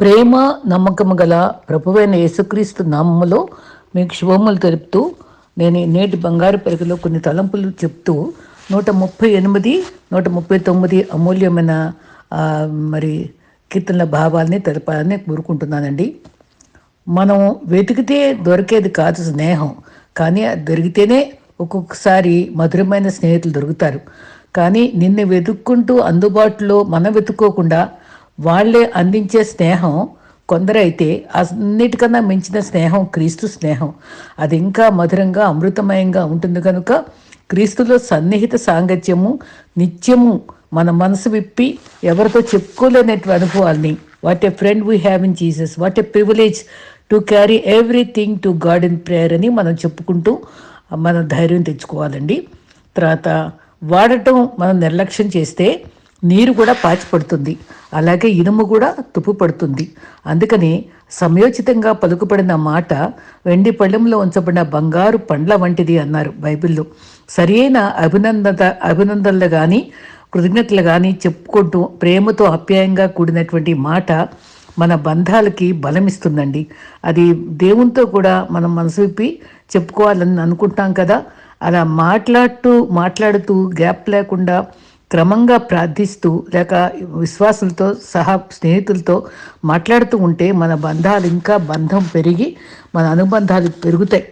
ప్రేమ నమ్మకము గల ప్రభువైన యేసుక్రీస్తు నామములో మీకు శుభములు తెలుపుతూ నేను నేటి బంగారు పెరుగులో కొన్ని తలంపులు చెప్తూ నూట ముప్పై ఎనిమిది నూట ముప్పై తొమ్మిది అమూల్యమైన మరి కీర్తనల భావాల్ని తెలపాలని కోరుకుంటున్నానండి. మనం వెతికితే దొరికేది కాదు స్నేహం కానీ అది దొరికితేనే ఒక్కొక్కసారి మధురమైన స్నేహితులు దొరుకుతారు. కానీ నిన్ను వెతుక్కుంటూ అందుబాటులో మనం వెతుక్కోకుండా వాళ్ళే అందించే స్నేహం కొందరైతే అన్నిటికన్నా మించిన స్నేహం క్రీస్తు స్నేహం. అది ఇంకా మధురంగా అమృతమయంగా ఉంటుంది కనుక క్రీస్తులో సన్నిహిత సాంగత్యము నిత్యము మన మనసు విప్పి ఎవరితో చెప్పుకోలేనటువంటి అనుభవాల్ని what a friend we have in Jesus what a privilege to carry everything to God in prayer అని మనం చెప్పుకుంటూ మనం ధైర్యం తెచ్చుకోవాలండి. తర్వాత వాడటం మనం నిర్లక్ష్యం చేస్తే నీరు కూడా పాచిపడుతుంది. అలాగే ఇనుము కూడా తుప్పు పడుతుంది. అందుకని సమయోచితంగా పలుకుపడిన మాట వెండి పళ్ళెంలో ఉంచబడిన బంగారు పండ్ల వంటిది అన్నారు బైబిల్లో. సరైన అభినందన అభినందనలు కానీ కృతజ్ఞతలు కానీ చెప్పుకుంటూ ప్రేమతో ఆప్యాయంగా కూడినటువంటి మాట మన బంధాలకి బలమిస్తుందండి. అది దేవునితో కూడా మనం మనసు విప్పి చెప్పుకోవాలని అనుకుంటాం కదా. అలా మాట్లాడుతూ మాట్లాడుతూ గ్యాప్ లేకుండా క్రమంగా ప్రార్థిస్తూ లేక విశ్వాసులతో సహా స్నేహితులతో మాట్లాడుతూ ఉంటే మన బంధాలు ఇంకా బంధం పెరిగి మన అనుబంధాలు పెరుగుతాయి.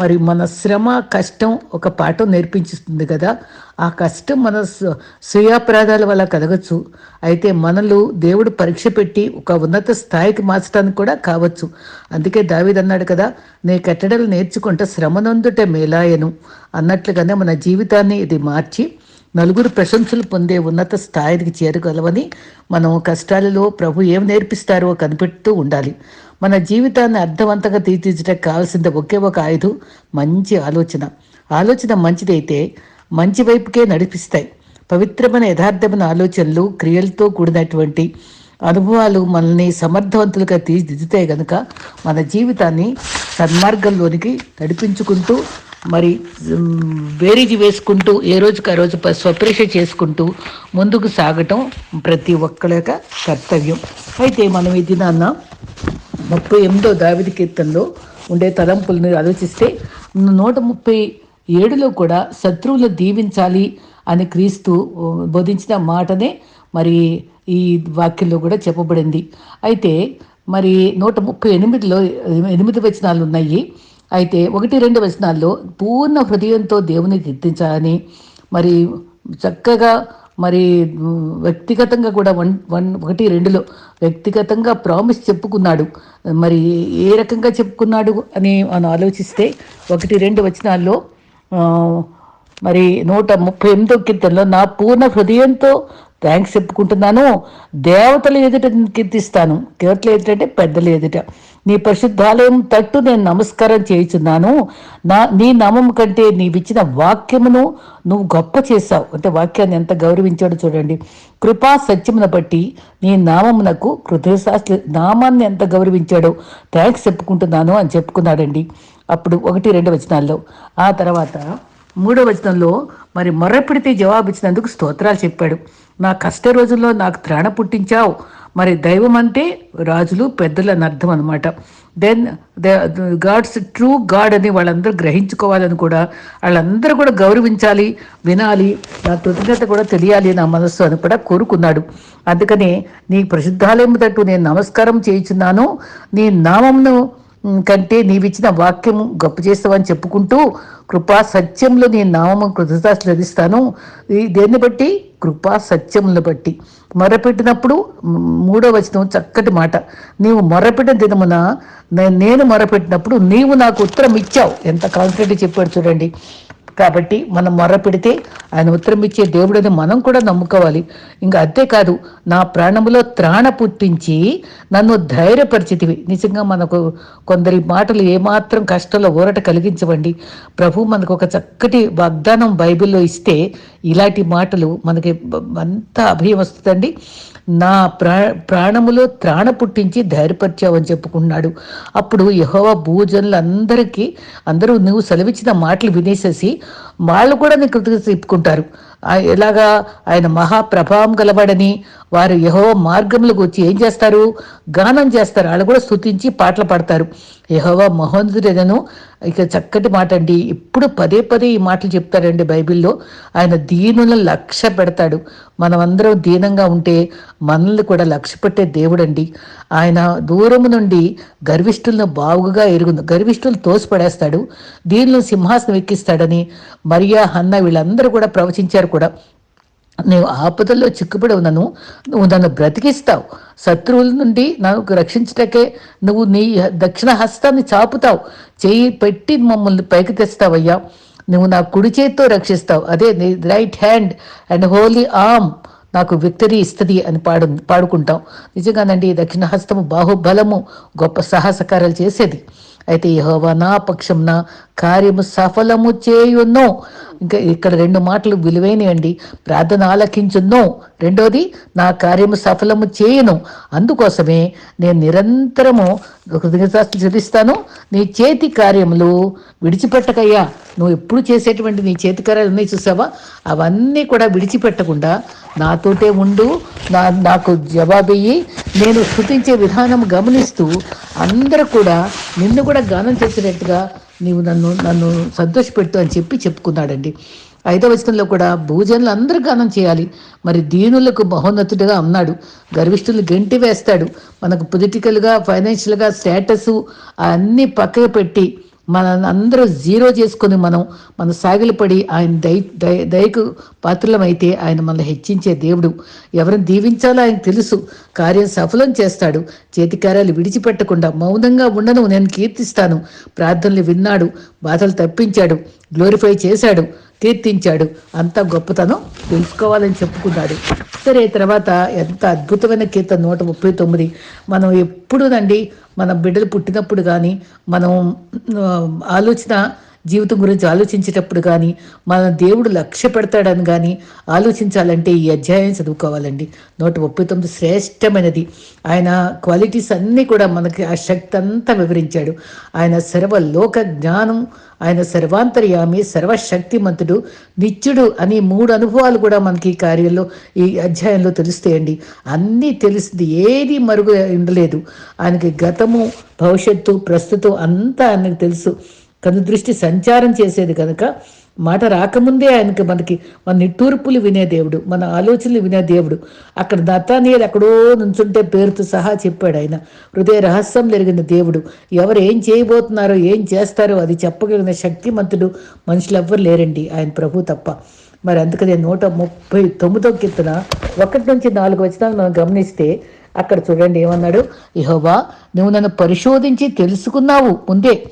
మరి మన శ్రమ కష్టం ఒక పాఠం నేర్పించిస్తుంది కదా. ఆ కష్టం మన స్వ- వల్ల కలగచ్చు. అయితే మనలో దేవుడు పరీక్ష పెట్టి ఒక ఉన్నత స్థాయికి మార్చడానికి కూడా కావచ్చు. అందుకే దావిద్ అన్నాడు కదా నే కట్టడలు నేర్చుకుంటే శ్రమనందుట మేలాయను. అన్నట్లుగానే మన జీవితాన్ని ఇది మార్చి నలుగురు ప్రశంసలు పొందే ఉన్నత స్థాయికి చేరగలవని మనం కష్టాలలో ప్రభు ఏం నేర్పిస్తారో కనిపెడుతూ ఉండాలి. మన జీవితాన్ని అర్థవంతంగా తీర్చిదిద్దడానికి కావాల్సింది ఒకే ఒక ఆయుధం మంచి ఆలోచన. ఆలోచన మంచిదైతే మంచి వైపుకే నడిపిస్తాయి. పవిత్రమైన యథార్థమైన ఆలోచనలు క్రియలతో కూడినటువంటి అనుభవాలు మనల్ని సమర్థవంతులుగా తీర్చిదిద్దుతాయి కనుక మన జీవితాన్ని సన్మార్గంలోనికి నడిపించుకుంటూ మరి మ్, బేరీజు వేసుకుంటూ ఏ రోజుకి ఆ రోజు ప- స్వపరీక్ష చేసుకుంటూ ముందుకు సాగటం ప్రతి ఒక్కరి యొక్క కర్తవ్యం. అయితే మనం ఈ దినాన్న ముప్పై ఎనిమిదో దావిది కీర్తనలో ఉండే తలంపులను ఆలోచిస్తే నూట ముప్పై ఏడులో కూడా శత్రువులు దీవించాలి అని క్రీస్తు బోధించిన మాటనే మరి ఈ వాక్యంలో కూడా చెప్పబడింది. అయితే మరి నూట ముప్పై ఎనిమిదిలో ఎనిమిది వచనాలు ఉన్నాయి అయితే ఒకటి రెండు వచనాల్లో పూర్ణ హృదయంతో దేవుని కీర్తించాలని మరి చక్కగా మరి వ్యక్తిగతంగా కూడా వన్ వన్ ఒకటి రెండులో వ్యక్తిగతంగా ప్రామిస్ చెప్పుకున్నాడు. మరి ఏ రకంగా చెప్పుకున్నాడు అని మనం ఆలోచిస్తే ఒకటి రెండు వచనాల్లో మరి నూట ముప్పై ఎనిమిదో కీర్తనలో నా పూర్ణ హృదయంతో థ్యాంక్స్ చెప్పుకుంటున్నాను. దేవతలు ఎదుట కీర్తిస్తాను. దేవతలు ఎదుటంటే అంటే ఎదుట. నీ పరిశుద్ధాలయం తట్టు నేను నమస్కారం చేయుచున్నాను. నా నీ నామం కంటే నీవిచ్చిన వాక్యమును నువ్వు గొప్ప చేశావు. అంటే వాక్యాన్ని ఎంత గౌరవించాడో చూడండి. కృపా సత్యమును బట్టి నీ నామమునకు కృతశాస్త్ర నామాన్ని ఎంత గౌరవించాడో థ్యాంక్స్ చెప్పుకుంటున్నాను అని చెప్పుకున్నాడండి. అప్పుడు ఒకటి రెండు వచనాల్లో. ఆ తర్వాత మూడో వచనంలో మరి మొర్రపెడితే జవాబు ఇచ్చినందుకు స్తోత్రాలు చెప్పాడు. నా కష్ట రోజుల్లో నాకు త్రాణ పుట్టించావు. మరి దైవం అంటే రాజులు పెద్దలు అని అర్థం అనమాట then the gods true god అని వాళ్ళందరూ గ్రహించుకోవాలని కూడా వాళ్ళందరూ కూడా గౌరవించాలి వినాలి నా కృతజ్ఞత కూడా తెలియాలి నా మనస్సు అని కూడా కోరుకున్నాడు. అందుకనే నీ ప్రసిద్ధాలయం తట్టు నేను నమస్కారం చేయించున్నాను. నీ నామంను కంటే నీవిచ్చిన వాక్యము గొప్ప చేస్తావని చెప్పుకుంటూ కృపా సత్యంలో నీ నామము కృతజ్ఞత ఈ దేన్ని బట్టి? కృపా సత్యములను బట్టి. మొరపెట్టినప్పుడు మూడో వచనం చక్కటి మాట. నీవు మొరపెట్టిన దినమున నేను మొరపెట్టినప్పుడు నీవు నాకు ఉత్తరం ఇచ్చావు. ఎంత కాన్ఫిడెంట్ చెప్పాడు చూడండి. కాబట్టి మనం మొర్రపెడితే ఆయన ఉత్తరం ఇచ్చే దేవుడని మనం కూడా నమ్ముకోవాలి. ఇంకా అంతేకాదు నా ప్రాణములో త్రాణ పుట్టించి నన్ను ధైర్యపరిచితివి నిజంగా మనకు కొందరి మాటలు ఏమాత్రం కష్టంలో ఊరట కలిగించవండి. ప్రభు మనకు ఒక చక్కటి వాగ్దానం బైబిల్లో ఇస్తే ఇలాంటి మాటలు మనకి అంత అభయం వస్తుందండి. నా ప్రా ప్రాణములో త్రాణ పుట్టించి ధైర్యపరిచావని చెప్పుకున్నాడు. అప్పుడు యహోవ భూజనులందరికీ అందరూ నువ్వు సెలవిచ్చిన మాటలు వినేసేసి వాళ్ళు కూడా నీ కృతజ్ఞత చెప్పుకుంటారు. ఎలాగా ఆయన మహాప్రభావం గలవాడని వారు యహో మార్గంలోకి వచ్చి ఏం చేస్తారు? గానం చేస్తారు. వాళ్ళు కూడా స్థుతించి పాటలు పాడతారు. యహోవ మహోన్నతుడను ఇక చక్కటి మాట అండి. ఇప్పుడు పదే పదే ఈ మాటలు చెప్తారండి బైబిల్లో. ఆయన దీనులను లక్ష్య పెడతాడు. మనమందరం దీనంగా ఉంటే మనల్ని కూడా లక్ష్య పెట్టే దేవుడండి. ఆయన దూరము నుండి గర్విష్ఠులను బాగుగా ఎరుగును గర్విష్ఠులు తోసిపడేస్తాడు. దీనిలో సింహాసనం ఎక్కిస్తాడని మరియా హన్న వీళ్ళందరూ కూడా ప్రవచించారు కూడా. నీవు ఆపదల్లో చిక్కుపడి ఉన్నను నువ్వు నన్ను బ్రతికిస్తావు. శత్రువుల నుండి నాకు రక్షించటకే నువ్వు నీ దక్షిణ హస్తాన్ని చాపుతావు. చేయి పెట్టి మమ్మల్ని పైకి తెస్తావయ్యా. నువ్వు నా కుడి చేతితో రక్షిస్తావు. అదే నీ right hand and holy arm నాకు విక్టరీ ఇస్తుంది అని పాడు పాడుకుంటాం నిజంగానండి ఈ దక్షిణ హస్తము బాహుబలము గొప్ప సాహసకారాలు చేసేది. అయితే యహోవా నా పక్షంన కార్యము సఫలము చేయును. ఇంకా ఇక్కడ రెండు మాటలు విలువైనవండి ప్రార్థన ఆలకించును. రెండోది నా కార్యము సఫలము చేయను. అందుకోసమే నేను నిరంతరము కృతజ్ఞతాస్తులు చెల్లిస్తాను నీ చేతి కార్యములు విడిచిపెట్టకయ్యా. నువ్వు ఎప్పుడు చేసేటువంటి నీ చేతి కార్యాలు ఉన్నాయి చూసావా? అవన్నీ కూడా విడిచిపెట్టకుండా నాతోటే ఉండు. నా నాకు జవాబియ్యి. నేను స్థుతించే విధానం గమనిస్తూ అందరూ కూడా నిన్ను కూడా గానం చేసినట్టుగా నీవు నన్ను నన్ను సంతోషపెట్టు అని చెప్పి చెప్పుకున్నాడండి. ఐదవ వచనంలో కూడా భూజనులు అందరూ గానం చేయాలి. మరి దీనులకు మహోన్నతుడిగా ఉన్నాడు. గర్విష్ఠులు గెంటి వేస్తాడు. మనకు పొలిటికల్గా ఫైనాన్షియల్గా స్టేటస్ అన్నీ పక్కకు పెట్టి మనల్ని అందరూ జీరో చేసుకొని మనం మన సాగిలపడి ఆయన దయ దయ దయకు పాత్రలమైతే ఆయన మనల్ని హెచ్చించే దేవుడు ఎవరిని దీవించాలో ఆయన తెలుసు. కార్యం సఫలం చేస్తాడు. చేతికార్యాలు విడిచిపెట్టకుండా మౌనంగా ఉండను. నేను కీర్తిస్తాను. ప్రార్థనలు విన్నాడు. బాధలు తప్పించాడు. గ్లోరిఫై చేశాడు. కీర్తించాడు. అంత గొప్పతనం తెలుసుకోవాలని చెప్పుకున్నాడు. సరే తర్వాత ఎంత అద్భుతమైన కీర్తన నూట ముప్పై తొమ్మిది. మనం ఎప్పుడునండి మన బిడ్డలు పుట్టినప్పుడు కానీ మనం ఆలోచన జీవితం గురించి ఆలోచించేటప్పుడు కానీ మన దేవుడు లక్ష్య పెడతాడని కానీ ఆలోచించాలంటే ఈ అధ్యాయం చదువుకోవాలండి. నూట ముప్పై తొమ్మిది శ్రేష్టమైనది. ఆయన క్వాలిటీస్ అన్నీ కూడా మనకి ఆ శక్తి అంతా వివరించాడు. ఆయన సర్వలోక జ్ఞానం ఆయన సర్వాంతర్యామి సర్వశక్తిమంతుడు నిత్యుడు అని మూడు అనుభవాలు కూడా మనకి ఈ కార్యంలో ఈ అధ్యాయంలో తెలుస్తాయండి. అన్నీ తెలిసింది ఏది మరుగు ఉండలేదు. ఆయనకి గతము భవిష్యత్తు ప్రస్తుతం అంతా ఆయనకు తెలుసు. కను దృష్టి సంచారం చేసేది కనుక మాట రాకముందే ఆయనకి మనకి మన నిట్టూర్పులు వినే దేవుడు మన ఆలోచనలు వినే దేవుడు. అక్కడ దత్తానీయులు ఎక్కడో నుంచుంటే పేరుతో సహా చెప్పాడు ఆయన. హృదయ రహస్యం జరిగిన దేవుడు. ఎవరు ఏం చేయబోతున్నారో ఏం చేస్తారో అది చెప్పగలిగిన శక్తిమంతుడు మనుషులు ఎవ్వరు లేరండి. ఆయన ప్రభు తప్ప. మరి అందుకనే నూట ముప్పై తొమ్మిదో కీర్తన ఒకటి నుంచి నాలుగు వచ్చినా మనం గమనిస్తే అక్కడ చూడండి ఏమన్నాడు? ఇహోవా నువ్వు నన్ను పరిశోధించి తెలుసుకున్నావు. ముందే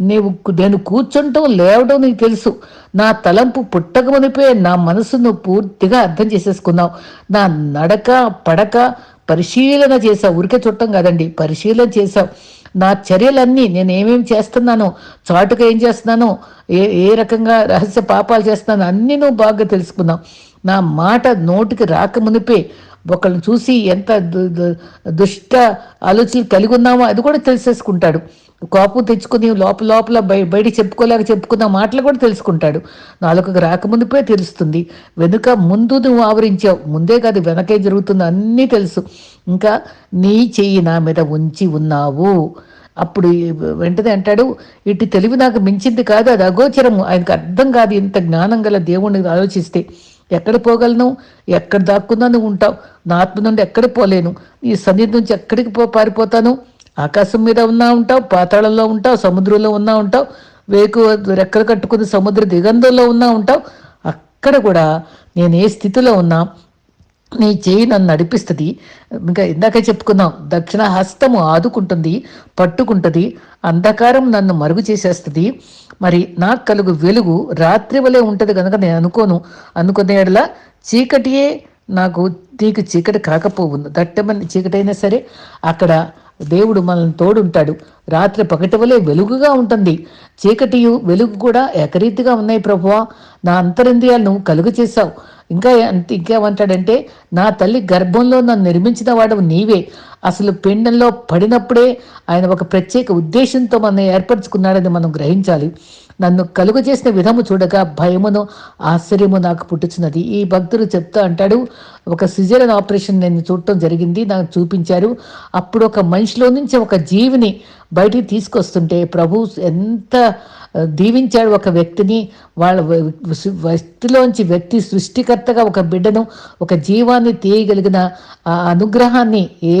నీవు నేను కూర్చుంటాం లేవడం నీకు తెలుసు. నా తలంపు పుట్టకమునిపే నా మనసును పూర్తిగా అర్థం చేసేసుకున్నావు. నా నడక పడక పరిశీలన చేసావు ఊరికే చుట్టం కాదండి పరిశీలన చేసావు నా చర్యలన్నీ నేను ఏమేమి చేస్తున్నానో చాటుగా ఏం చేస్తున్నానో ఏ ఏ రకంగా రహస్య పాపాలు చేస్తున్నానో అన్నీ నువ్వు బాగా తెలుసుకున్నావు. నా మాట నోటికి రాక మునిపే ఒకళ్ళని చూసి ఎంత దుష్ట ఆలోచనలు కలిగి ఉన్నామో అది కూడా తెలిసేసుకుంటాడు. కోపం తెచ్చుకుని లోపల లోపల బయ బయట చెప్పుకోలేక చెప్పుకున్న మాటలు కూడా తెలుసుకుంటాడు. నాలుగుకి రాకముందుపే తెలుస్తుంది. వెనుక ముందు నువ్వు ఆవరించావు. ముందే కాదు వెనకే జరుగుతుంది అన్నీ తెలుసు. ఇంకా నీ చెయ్యి నా మీద ఉంచి ఉన్నావు. అప్పుడు వెంటనే అంటాడు ఇటు తెలివి నాకు మించింది కాదు అది అగోచరము. ఆయనకు అర్థం కాదు ఇంత జ్ఞానం గల దేవుణ్ణి ఆలోచిస్తే. ఎక్కడ పోగలను? ఎక్కడ దాక్కున్నా నువ్వు ఉంటావు. నా ఆత్మ నుండి ఎక్కడ పోలేను? నీ సన్నిధి నుంచి ఎక్కడికి పో పారిపోతాను? ఆకాశం మీద ఉన్నా ఉంటావు పాతాళంలో ఉంటావు సముద్రంలో ఉన్నా ఉంటావు వేకు రెక్కలు కట్టుకుని సముద్ర దిగంధంలో ఉన్నా ఉంటావు అక్కడ కూడా నేను ఏ స్థితిలో ఉన్నా నీ చేయి నన్ను నడిపిస్తుంది. ఇంకా ఇందాక చెప్పుకున్నాం దక్షిణ హస్తము ఆదుకుంటుంది పట్టుకుంటుంది అంధకారం నన్ను మరుగు చేసేస్తుంది. మరి నాకు కలుగు వెలుగు రాత్రి వలె ఉంటుంది కనుక నేను అనుకోను. అనుకునేలా చీకటియే నాకు నీకు చీకటి కాకపోవును. దట్టమని చీకటైనా సరే అక్కడ దేవుడు మనల్ని తోడుంటాడు. రాత్రి పగటవలే వెలుగుగా ఉంటుంది. చీకటియు వెలుగు కూడా ఏకరీతిగా ఉన్నాయి ప్రభువా. నా అంతరింద్రియాలను కలుగు చేశావు. ఇంకా ఇంకేమంటాడంటే నా తల్లి గర్భంలో నన్ను నిర్మించిన వాడు నీవే. అసలు పిండంలో పడినప్పుడే ఆయన ఒక ప్రత్యేక ఉద్దేశంతో మనం ఏర్పరచుకున్నాడని మనం గ్రహించాలి. నన్ను కలుగు చేసిన విధము చూడగా భయమును ఆశ్చర్యము నాకు పుట్టుచున్నది. ఈ భక్తుడు చెప్తా అంటాడు ఒక సిజరన్ ఆపరేషన్ నేను చూడటం జరిగింది నాకు చూపించారు. అప్పుడు ఒక మనిషిలో నుంచి ఒక జీవిని బయటికి తీసుకొస్తుంటే ప్రభు ఎంత దీవించాడు ఒక వ్యక్తిని. వాళ్ళ వ్యక్తిలోంచి వ్యక్తి సృష్టికర్తగా ఒక బిడ్డను ఒక జీవాన్ని తీయగలిగిన ఆ అనుగ్రహాన్ని ఏ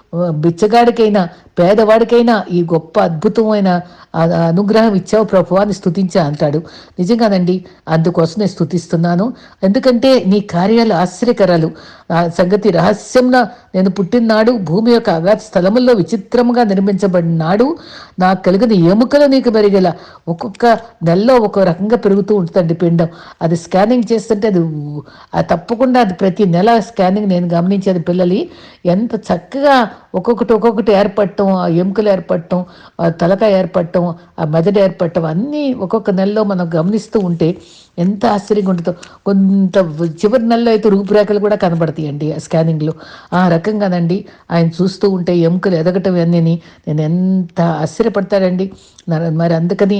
బిచ్చగాడికైనా పేదవాడికైనా ఈ గొప్ప అద్భుతమైన అనుగ్రహం ఇచ్చావు ప్రభు అని స్థుతించా అంటాడు. నిజంగానండి అందుకోసం నేను స్థుతిస్తున్నాను ఎందుకంటే నీ కార్యాలు ఆశ్చర్యకరాలు. ఆ సంగతి రహస్యంన నేను పుట్టినాడు భూమి యొక్క అగాధ స్థలముల్లో విచిత్రముగా నిర్మించబడినాడు. నాకు కలిగిన ఎముకలు నీకు మెరిగేల ఒక్కొక్క నెలలో ఒక రకంగా పెరుగుతూ ఉంటుందండి పిండం. అది స్కానింగ్ చేస్తుంటే అది తప్పకుండా అది ప్రతి నెల స్కానింగ్ నేను గమనించేది పిల్లలి ఎంత చక్కగా ఒక్కొక్కటి ఒక్కొక్కటి ఏర్పడటం ఆ ఎముకలు ఏర్పడటం ఆ తలక ఏర్పడటం ఆ మెదడు ఏర్పడటం అన్నీ ఒక్కొక్క నెలలో మనం గమనిస్తూ ఉంటే ఎంత ఆశ్చర్యంగా ఉంటుందో. కొంత చివరి నెలలో అయితే రూపురేఖలు కూడా కనబడతాయండి ఆ స్కానింగ్లో. ఆ రకంగానండి ఆయన చూస్తూ ఉంటే ఎముకలు ఎదగటం అన్నీ నేను ఎంత ఆశ్చర్యపడతాడండి మరి అందుకని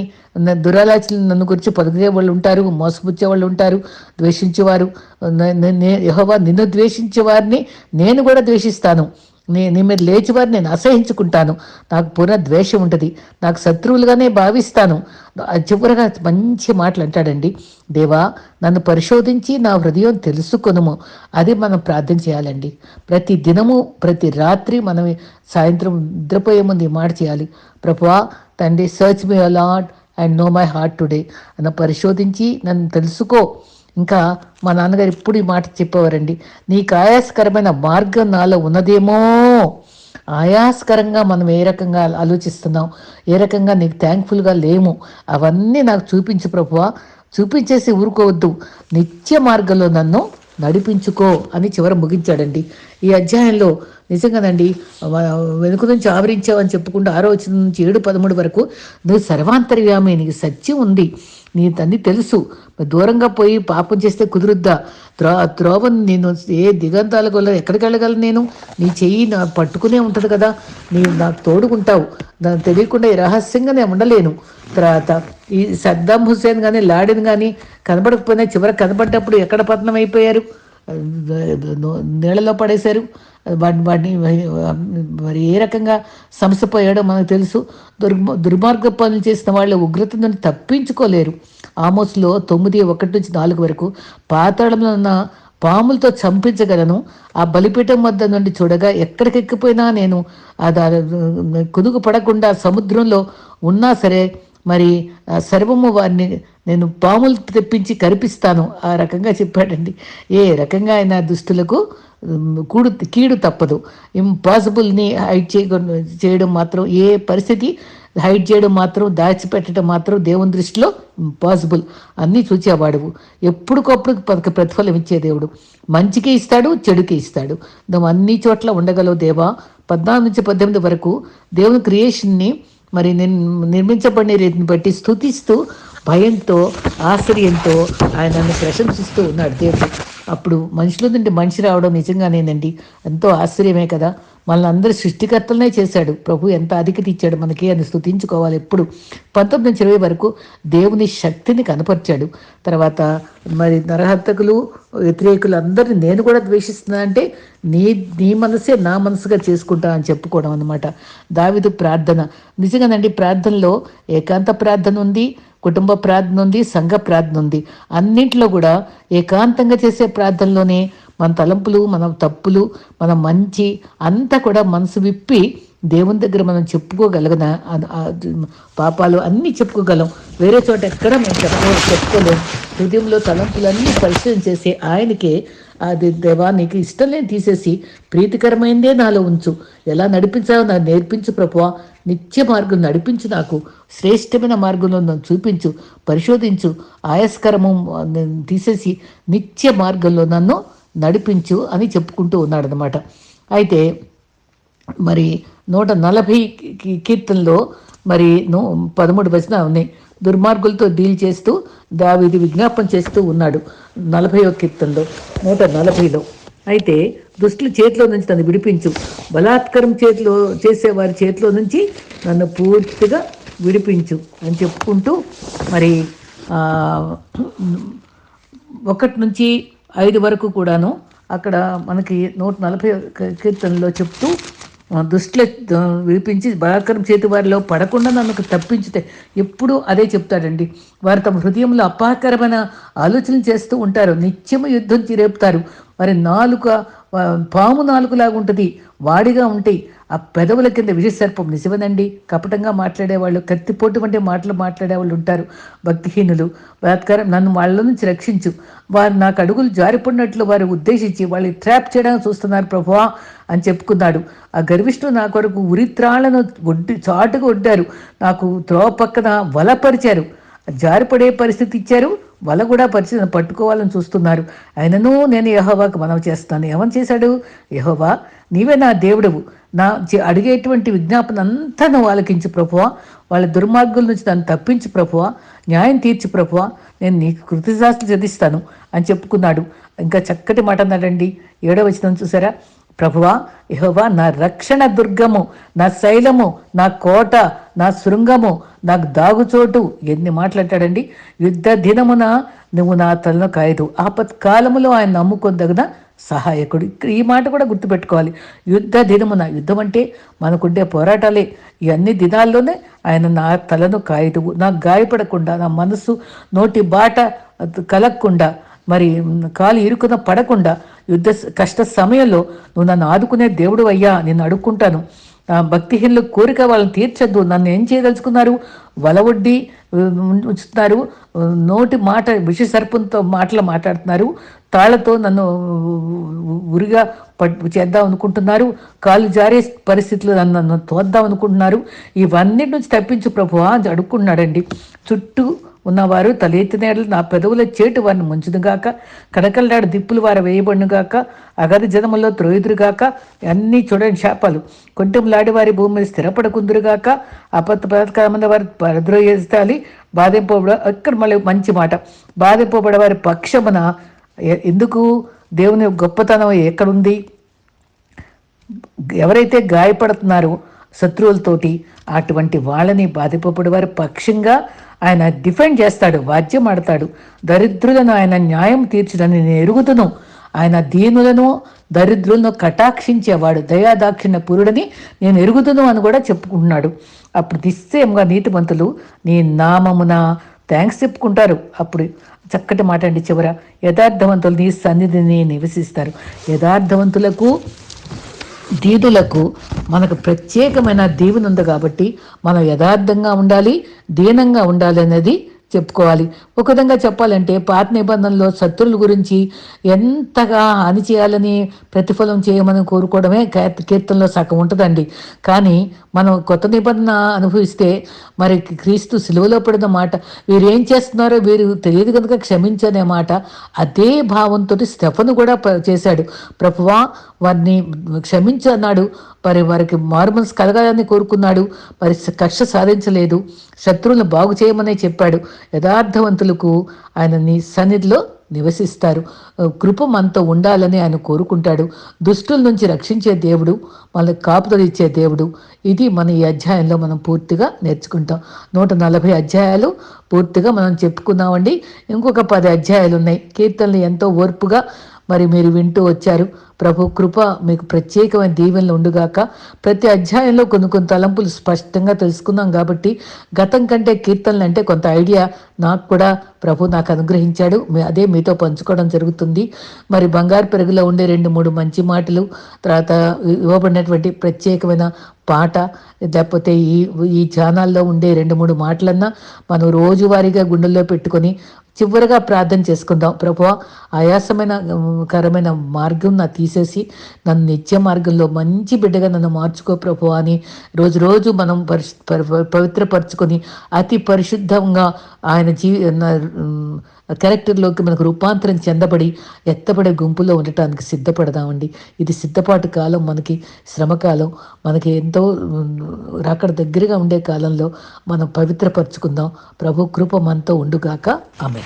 దురాలోచనలు నన్ను గురించి పదుకునే వాళ్ళు ఉంటారు మోసపుచ్చే వాళ్ళు ఉంటారు ద్వేషించేవారు యహోవా నిన్ను ద్వేషించే వారిని నేను కూడా ద్వేషిస్తాను. నీ నీ మీద లేచివారు నేను అసహించుకుంటాను. నాకు పునః ద్వేషం ఉంటుంది. నాకు శత్రువులుగానే భావిస్తాను. చివరగా మంచి మాటలు అంటాడండి. దేవా నన్ను పరిశోధించి నా హృదయం తెలుసుకొనుము. అది మనం ప్రార్థన చేయాలండి. ప్రతి దినము ప్రతి రాత్రి మనం సాయంత్రం నిద్రపోయే ముందు ఈ మాట చేయాలి. ప్రభువా తండ్రి search me O Lord and know my heart today అన్న పరిశోధించి నన్ను తెలుసుకో. ఇంకా మా నాన్నగారు ఇప్పుడు ఈ మాట చెప్పేవారండి నీకు ఆయాసకరమైన మార్గం నాలో ఉన్నదేమో. ఆయాస్కరంగా మనం ఏ రకంగా ఆలోచిస్తున్నాం ఏ రకంగా నీకు థ్యాంక్ఫుల్గా లేము అవన్నీ నాకు చూపించు ప్రభువా. చూపించేసి ఊరుకోవద్దు. నిత్య మార్గంలో నన్ను నడిపించుకో అని చివర ముగించాడండి. ఈ అధ్యాయంలో నిజంగానండి వెనుక నుంచి ఆవరించావని చెప్పుకుంటూ ఆరో నుంచి ఏడు పదమూడు వరకు నువ్వు సర్వాంతర్యామి నీకు సత్యం ఉంది. నీ తన్ని తెలుసు దూరంగా పోయి పాపం చేస్తే కుదురుద్దా? త్రో త్రోవను నేను ఏ దిగంతాలకు ఎక్కడికి వెళ్ళగలను నేను? నీ చెయ్యి నా పట్టుకునే ఉంటుంది కదా? నీ నాకు తోడుకుంటావు. నాకు తెలియకుండా రహస్యంగా నేను ఉండలేను. తర్వాత ఈ సద్దాం హుస్సేన్ కానీ లాడిన్ కానీ కనబడకపోయినా చివరికి కనబడ్డప్పుడు ఎక్కడ పతనం అయిపోయారు? నీళ్ళలో పడేశారు. వాడిని వాటిని మరి ఏ రకంగా సమస్యపోయాడో మనకు తెలుసు. దుర్మ దుర్మార్గ పనులు చేసిన వాళ్ళ ఉగ్రత నుండి తప్పించుకోలేరు. ఆమోస్లో తొమ్మిది ఒకటి నుంచి నాలుగు వరకు పాతాళంలో ఉన్న పాములతో చంపించగలను. ఆ బలిపీఠం వద్ద నుండి చూడగా ఎక్కడికెక్కిపోయినా నేను కుదుగు పడకుండా సముద్రంలో ఉన్నా సరే మరి సర్వము వారిని నేను పాములు తెప్పించి కరిపిస్తాను ఆ రకంగా చెప్పాడండి. ఏ రకంగా ఆయన దుస్తులకు కూడు కీడు తప్పదు. ఇంపాసిబుల్ని హైడ్ చేయకుండా చేయడం మాత్రం ఏ పరిస్థితి హైడ్ చేయడం మాత్రం దాచిపెట్టడం మాత్రం దేవుని దృష్టిలో ఇంపాసిబుల్ అన్నీ చూచేవాడువు. ఎప్పటికప్పుడు పదక ప్రతిఫలం ఇచ్చే దేవుడు. మంచికి ఇస్తాడు చెడుకి ఇస్తాడు. నువ్వు అన్ని చోట్ల ఉండగలవు దేవా. పద్నాలుగు నుంచి పద్దెనిమిది వరకు దేవుని క్రియేషన్ని మరి నిర్మించబడిన రీతిని బట్టి స్థుతిస్తూ భయంతో ఆశ్చర్యంతో ఆయనను ప్రశంసిస్తూ ఉన్నాడు దేవుడు. అప్పుడు మనుషుల నుండి మనిషి రావడం నిజంగానేనండి. ఎంతో ఆశ్చర్యమే కదా. మనల్ని అందరూ సృష్టికర్తలనే చేశాడు. ప్రభు ఎంత అధికత ఇచ్చాడు మనకి అని స్థుతించుకోవాలి ఎప్పుడు. పంతొమ్మిది నుంచి ఇరవై వరకు దేవుని శక్తిని కనపరిచాడు. తర్వాత మరి నరహంతకులు వ్యతిరేకులు అందరినీ నేను కూడా ద్వేషిస్తున్నా అంటే నీ నీ మనసే నా మనసుగా చేసుకుంటా అని చెప్పుకోవడం అనమాట దావిదు ప్రార్థన. నిజంగానండి ప్రార్థనలో ఏకాంత ప్రార్థన ఉంది. కుటుంబ ప్రార్థన ఉంది సంఘ ప్రార్థన ఉంది. అన్నింటిలో కూడా ఏకాంతంగా చేసే ప్రార్థనలోనే మన తలంపులు మన తప్పులు మన మంచి అంతా కూడా మనసు విప్పి దేవుని దగ్గర మనం చెప్పుకోగలగన పాపాలు అన్నీ చెప్పుకోగలం. వేరే చోట ఎక్కడ మేము చెప్పుకో చెప్పుకోలేం. హృదయంలో తలంపులన్నీ పరిశీలన చేసే ఆయనకే అది దేవా నీకు ఇష్టం లేని తీసేసి ప్రీతికరమైందే నాలో ఉంచు. ఎలా నడిపించావో నాకు నేర్పించు ప్రభువా. నిత్య మార్గం నడిపించు నాకు. శ్రేష్టమైన మార్గంలో నన్ను చూపించు పరిశోధించు. ఆయాస్కరము తీసేసి నిత్య మార్గంలో నన్ను నడిపించు అని చెప్పుకుంటూ ఉన్నాడనమాట అయితే మరి నూట నలభై కీర్తనలో మరి పదమూడు వచన ఉన్నాయి. దుర్మార్గులతో డీల్ చేస్తూ దావిది విజ్ఞాపన చేస్తూ ఉన్నాడు నలభై కీర్తనలో నూట నలభైలో. అయితే దుష్టుల చేతిలో నుంచి నన్ను విడిపించు. బలాత్కారం చేతిలో చేసేవారి చేతిలో నుంచి నన్ను పూర్తిగా విడిపించు అని చెప్పుకుంటూ మరి ఒకటి నుంచి ఐదు వరకు కూడాను అక్కడ మనకి నూట నలభై కీర్తనలో చెప్తూ దుష్టుల విడిపించి బలాత్కారం చేతి వారిలో పడకుండా నన్ను తప్పించితే ఎప్పుడూ అదే చెప్తాడండి. వారు తమ హృదయంలో అపాకరమైన ఆలోచనలు చేస్తూ ఉంటారు. నిత్యము యుద్ధం రేపుతారు వారి నాలుక పాము నాలుకలాగా ఉంటుంది వాడిగా ఉంటే ఆ పెదవుల కింద విజయసర్పం నిజమేనండి. కపటంగా మాట్లాడేవాళ్ళు కత్తిపోటు వంటి మాటలు మాట్లాడేవాళ్ళు ఉంటారు. భక్తిహీనులు బలాత్కారం నన్ను వాళ్ళ నుంచి రక్షించు. వారు నాకు అడుగులు జారిపడినట్లు వారు ఉద్దేశించి వాళ్ళని ట్రాప్ చేయడానికి చూస్తున్నారు ప్రభువా అని చెప్పుకున్నాడు. ఆ గర్విష్ఠులు నా కొరకు ఉరిత్రాళ్ళను ఒడ్డి చాటుగా ఒడ్డారు. నాకు త్రోవ పక్కన వలపరిచారు. జారిపడే పరిస్థితి ఇచ్చారు. వల కూడా పరిస్థితిని పట్టుకోవాలని చూస్తున్నారు. ఆయనను నేను యహోవాకు మనవి చేస్తాను. ఏమని చేశాడు? యహోవా నీవే నా దేవుడవు. నా అడిగేటువంటి విజ్ఞాపన అంతా నువ్వు ఆలకించు ప్రభువా. వాళ్ళ దుర్మార్గుల నుంచి నన్ను తప్పించు ప్రభువా. న్యాయం తీర్చి ప్రభువా. నేను నీకు కృతిశాస్త్రం చదిస్తాను అని చెప్పుకున్నాడు. ఇంకా చక్కటి మాట అన్నాడండి. ఏడో వచ్చిన చూసారా? ప్రభువా యహోవా నా రక్షణ దుర్గము నా శైలము నా కోట నా శృంగము నాకు దాగుచోటు ఎన్ని మాట్లాడాడండి యుద్ధ దినమున నువ్వు నా తలను కాయదు. ఆపత్కాలములో ఆయన నమ్ముకొందగిన సహాయకుడు. ఈ మాట కూడా గుర్తుపెట్టుకోవాలి. యుద్ధ దినమున యుద్ధం అంటే మనకుండే పోరాటాలే. ఈ అన్ని దినాల్లోనే ఆయన నా తలను కాయదు. నాకు గాయపడకుండా నా మనసు నోటి బాట కలగకుండా మరి కాలు ఇరుకున పడకుండా యుద్ధ కష్ట సమయంలో నువ్వు నన్ను ఆదుకునే దేవుడు అయ్యా నేను అడుక్కుంటాను. భక్తిహీనుల కోరిక వాళ్ళని తీర్చద్దు. నన్ను ఏం చేయదలుచుకున్నారు? వలవొడ్డి ఉంచుతున్నారు. నోటి మాట విష సర్పంతో మాటలు మాట్లాడుతున్నారు. తాళ్ళతో నన్ను ఉరిగా చేద్దాం అనుకుంటున్నారు. కాలు జారే పరిస్థితులు నన్ను నన్ను తోద్దాం అనుకుంటున్నారు. ఇవన్నిటి నుంచి తప్పించు ప్రభువా అని అడుక్కున్నాడండి. చుట్టూ ఉన్నవారు తలెత్తినేడలు నా పెదవుల చేటు వారిని ముంచుదుగాక కడకలనాడు దిప్పులు వారు వేయబడినగాక అగది జనములో త్రోయుదురుగాక అన్నీ చూడని శాపాలు కొంటెంలాడి వారి భూమి మీద స్థిరపడకుందురుగాక అపత్ పథకాల వారి పరద్రోహిస్తాలి బాధింపబడ ఇక్కడ మళ్ళీ మంచి మాట బాధింపబడే వారి పక్షమున ఎందుకు? దేవుని గొప్పతనం ఎక్కడుంది? ఎవరైతే గాయపడుతున్నారో శత్రువులతోటి అటువంటి వాళ్ళని బాధింపబడి వారి పక్షంగా ఆయన డిఫెండ్ చేస్తాడు వాద్యం ఆడతాడు. దరిద్రులను ఆయన న్యాయం తీర్చడని నేను ఎరుగుతును ఆయన దీనులను దరిద్రులను కటాక్షించేవాడు దయాదాక్షిణ్య పురుడని నేను ఎరుగుతును అని కూడా చెప్పుకుంటున్నాడు. అప్పుడు నిశ్చయంగా నీతిమంతులు నీ నామమున థ్యాంక్స్ చెప్పుకుంటారు. అప్పుడు చక్కటి మాట అండి చివర యథార్థవంతులు నీ సన్నిధిని నివసిస్తారు. యథార్థవంతులకు దీనులకు మనకు ప్రత్యేకమైన దీవెన ఉంది కాబట్టి మనం యథార్థంగా ఉండాలి దీనంగా ఉండాలి అనేది చెప్పుకోవాలి. ఒక విధంగా చెప్పాలంటే పాత నిబంధనలో శత్రువుల గురించి ఎంతగా హాని చేయాలని ప్రతిఫలం చేయమని కోరుకోవడమే కీర్తనలో సగం ఉంటుందండి. కానీ మనం కొత్త నిబంధన అనుభవిస్తే మరి క్రీస్తు సిలువలో పడిన మాట వీరు ఏం చేస్తున్నారో వీరు తెలియదు కనుక క్షమించనే మాట అదే భావంతో స్టెఫను కూడా ప- చేశాడు. ప్రభువా వారిని క్షమించు అన్నాడు. మరి వారికి మారుమనసు కలగాలని కోరుకున్నాడు. మరి కక్ష సాధించలేదు. శత్రువులను బాగు చేయమనే చెప్పాడు. యథార్థవంతులకు ఆయన నీ సన్నిధిలో నివసిస్తారు. కృప మనతో ఉండాలని ఆయన కోరుకుంటాడు. దుష్టుల నుంచి రక్షించే దేవుడు మనకు కాపుదలు ఇచ్చే దేవుడు. ఇది మన ఈ అధ్యాయంలో మనం పూర్తిగా నేర్చుకుంటాం. నూట నలభై అధ్యాయాలు పూర్తిగా మనం చెప్పుకున్నామండి. ఇంకొక పది అధ్యాయాలు ఉన్నాయి. కీర్తనలు ఎంతో ఓర్పుగా మరి మీరు వింటూ వచ్చారు. ప్రభు కృప మీకు ప్రత్యేకమైన దీవెనలు ఉండుగాక ప్రతి అధ్యాయంలో కొన్ని కొన్ని తలంపులు స్పష్టంగా తెలుసుకున్నాం కాబట్టి గతం కంటే కీర్తనలు అంటే కొంత ఐడియా నాకు కూడా ప్రభు నాకు అనుగ్రహించాడు. అదే మీతో పంచుకోవడం జరుగుతుంది. మరి బంగారు పెరుగులో ఉండే రెండు మూడు మంచి మాటలు తర్వాత ఇవ్వబడినటువంటి ప్రత్యేకమైన పాట లేకపోతే ఈ ఈ ఛానల్లో ఉండే రెండు మూడు మాటలన్నా మనం రోజువారీగా గుండెల్లో పెట్టుకొని చివరిగా ప్రార్థన చేసుకుందాం. ప్రభు ఆయాసమైన కరమైన మార్గం నా తీసేసి నన్ను నిత్య మార్గంలో మంచి బిడ్డగా నన్ను మార్చుకో ప్రభు అని రోజు రోజు మనం పరిశు పవిత్రపరచుకొని అతి పరిశుద్ధంగా ఆయన జీవి క్యారెక్టర్లోకి మనకు రూపాంతరం చెందబడి ఎత్తబడే గుంపులో ఉండటానికి సిద్ధపడదామండి. ఇది సిద్ధపాటు కాలం మనకి శ్రమకాలం. మనకి ఎంతో అక్కడ రాకడ దగ్గరగా ఉండే కాలంలో మనం పవిత్రపరచుకుందాం. ప్రభు కృప మనతో ఉండుగాక. ఆమె